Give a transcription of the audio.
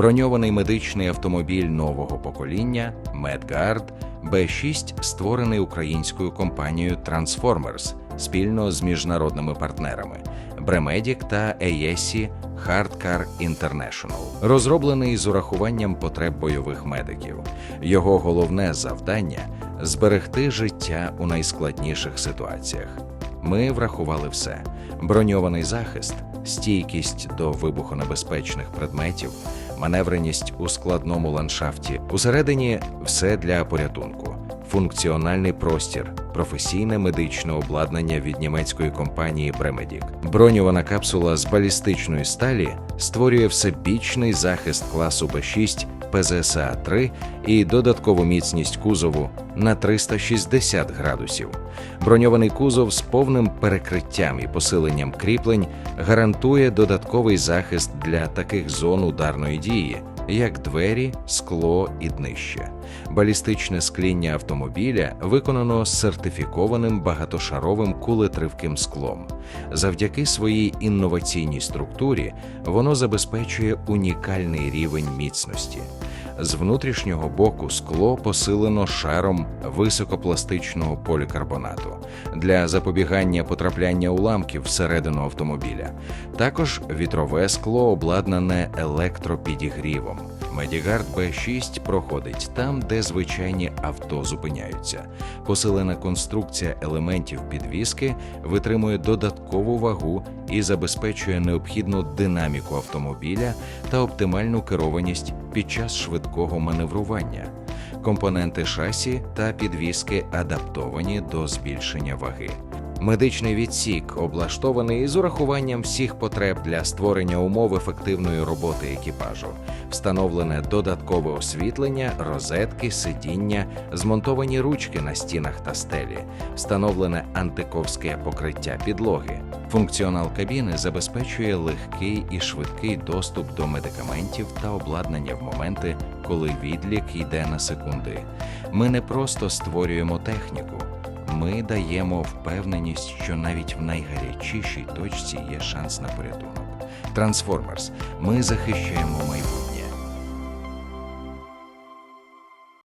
Броньований медичний автомобіль нового покоління Medguard B6 створений українською компанією Transformers спільно з міжнародними партнерами Bremedic та AESI Hardcar International. Розроблений з урахуванням потреб бойових медиків. Його головне завдання зберегти життя у найскладніших ситуаціях. Ми врахували все: броньований захист, стійкість до вибухонебезпечних предметів, маневреність у складному ландшафті. Усередині все для порятунку, функціональний простір, професійне медичне обладнання від німецької компанії Bremedic. Броньована капсула з балістичної сталі створює всебічний захист класу Б6 ПЗСА 3 і додаткову міцність кузову на 360 градусів. Броньований кузов з повним перекриттям і посиленням кріплень гарантує додатковий захист для таких зон ударної дії, як двері, скло і днище. Балістичне скління автомобіля виконано сертифікованим багатошаровим кулетривким склом. Завдяки своїй інноваційній структурі воно забезпечує унікальний рівень міцності. З внутрішнього боку скло посилено шаром високопластичного полікарбонату для запобігання потрапляння уламків всередину автомобіля. Також вітрове скло обладнане електропідігрівом. Медігард B6 проходить там, де звичайні авто зупиняються. Посилена конструкція елементів підвіски витримує додаткову вагу і забезпечує необхідну динаміку автомобіля та оптимальну керованість під час швидкого маневрування. Компоненти шасі та підвіски адаптовані до збільшення ваги. Медичний відсік облаштований з урахуванням всіх потреб для створення умов ефективної роботи екіпажу. Встановлене додаткове освітлення, розетки, сидіння, змонтовані ручки на стінах та стелі, встановлене антиковське покриття підлоги. Функціонал кабіни забезпечує легкий і швидкий доступ до медикаментів та обладнання в моменти, коли відлік йде на секунди. Ми не просто створюємо техніку. Ми даємо впевненість, що навіть в найгарячішій точці є шанс на порятунок. Трансформерс. Ми захищаємо майбутнє.